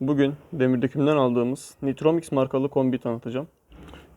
Bugün demir dökümden aldığımız Nitromix markalı kombi tanıtacağım.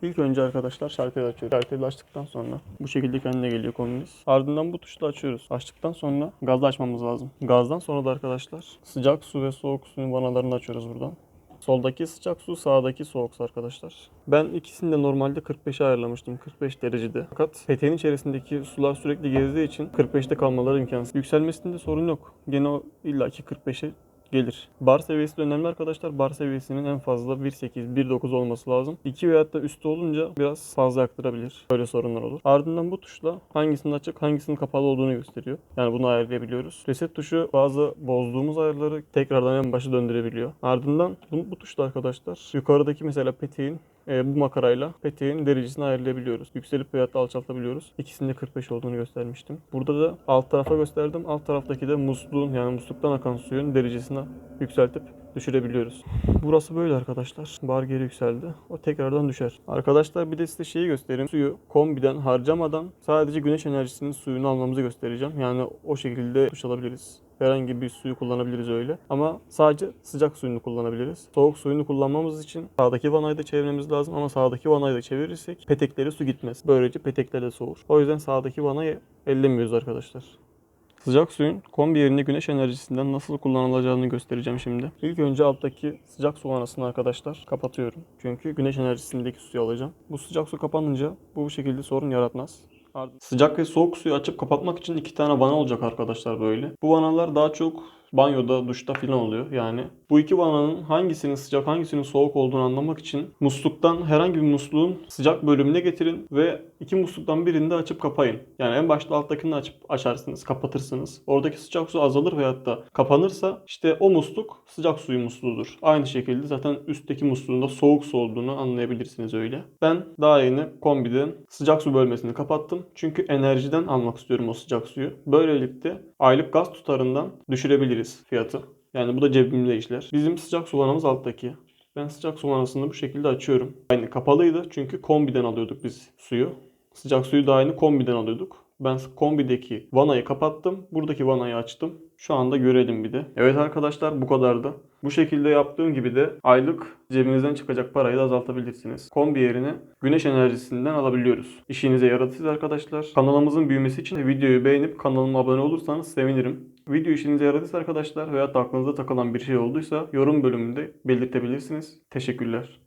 İlk önce arkadaşlar şarkıyı açıyoruz. Şarkıyı açtıktan sonra bu şekilde kendine geliyor kombimiz. Ardından bu tuşla açıyoruz. Açtıktan sonra gazla açmamız lazım. Gazdan sonra da arkadaşlar sıcak su ve soğuk suyun vanalarını açıyoruz buradan. Soldaki sıcak su, sağdaki soğuk su arkadaşlar. Ben ikisini de normalde 45'e ayarlamıştım. 45 derecede. Fakat peteğin içerisindeki sular sürekli gezdiği için 45'te kalmaları imkansız. Yükselmesinde sorun yok. Gene o illaki 45'e gelir. Bar seviyesi de önemli arkadaşlar. Bar seviyesinin en fazla 1.8, 1.9 olması lazım. 2 veyahut da üstü olunca biraz fazla yaktırabilir. Böyle sorunlar olur. Ardından bu tuşla hangisinin açık, hangisinin kapalı olduğunu gösteriyor. Yani bunu ayarlayabiliyoruz. Reset tuşu bazı bozduğumuz ayarları tekrardan en başa döndürebiliyor. Ardından bu, bu tuşla arkadaşlar yukarıdaki mesela peteğin e, bu makarayla peteğin derecesini ayarlayabiliyoruz. Yükselip veyahut da alçaltabiliyoruz. İkisinde 45 olduğunu göstermiştim. Burada da alt tarafa gösterdim. Alt taraftaki de musluğun yani musluktan akan suyun derecesini yükseltip düşürebiliyoruz. Burası böyle arkadaşlar. Bar geri yükseldi. O tekrardan düşer. Arkadaşlar bir de size şeyi göstereyim. Suyu kombiden harcamadan sadece güneş enerjisinin suyunu almamızı göstereceğim. Yani o şekilde duş alabiliriz. Herhangi bir suyu kullanabiliriz öyle. Ama sadece sıcak suyunu kullanabiliriz. Soğuk suyunu kullanmamız için sağdaki vanayı da çevirmemiz lazım ama sağdaki vanayı da çevirirsek peteklere su gitmez. Böylece petekler de soğur. O yüzden sağdaki vanayı ellemiyoruz arkadaşlar. Sıcak suyun kombi yerine güneş enerjisinden nasıl kullanılacağını göstereceğim şimdi. İlk önce alttaki sıcak su vanasını arkadaşlar kapatıyorum. Çünkü güneş enerjisindeki suyu alacağım. Bu sıcak su kapanınca bu şekilde sorun yaratmaz. Sıcak ve soğuk suyu açıp kapatmak için iki tane vana olacak arkadaşlar böyle. Bu vanalar daha çok banyoda, duşta filan oluyor yani. Bu iki vananın hangisinin sıcak, hangisinin soğuk olduğunu anlamak için musluktan herhangi bir musluğun sıcak bölümüne getirin ve iki musluktan birini de açıp kapayın. Yani en başta alttakini açıp açarsınız, kapatırsınız. Oradaki sıcak su azalır veyahut da kapanırsa işte o musluk sıcak suyu musluğudur. Aynı şekilde zaten üstteki musluğun da soğuk su olduğunu anlayabilirsiniz öyle. Ben daha yeni kombiden sıcak su bölmesini kapattım. Çünkü enerjiden almak istiyorum o sıcak suyu. Böylelikle aylık gaz tutarından düşürebiliriz fiyatı. Yani bu da cebimde işler. Bizim sıcak su vanamız alttaki. Ben sıcak su vanasını bu şekilde açıyorum. Aynı kapalıydı çünkü kombiden alıyorduk biz suyu. Sıcak suyu da aynı kombiden alıyorduk. Ben kombideki vanayı kapattım. Buradaki vanayı açtım. Şu anda görelim bir de. Evet arkadaşlar bu kadardı. Bu şekilde yaptığım gibi de aylık cebinizden çıkacak parayı da azaltabilirsiniz. Kombi yerine güneş enerjisinden alabiliyoruz. İşinize yaratır arkadaşlar. Kanalımızın büyümesi için videoyu beğenip kanalıma abone olursanız sevinirim. Video işinize yaradıysa arkadaşlar veya aklınıza takılan bir şey olduysa yorum bölümünde belirtebilirsiniz. Teşekkürler.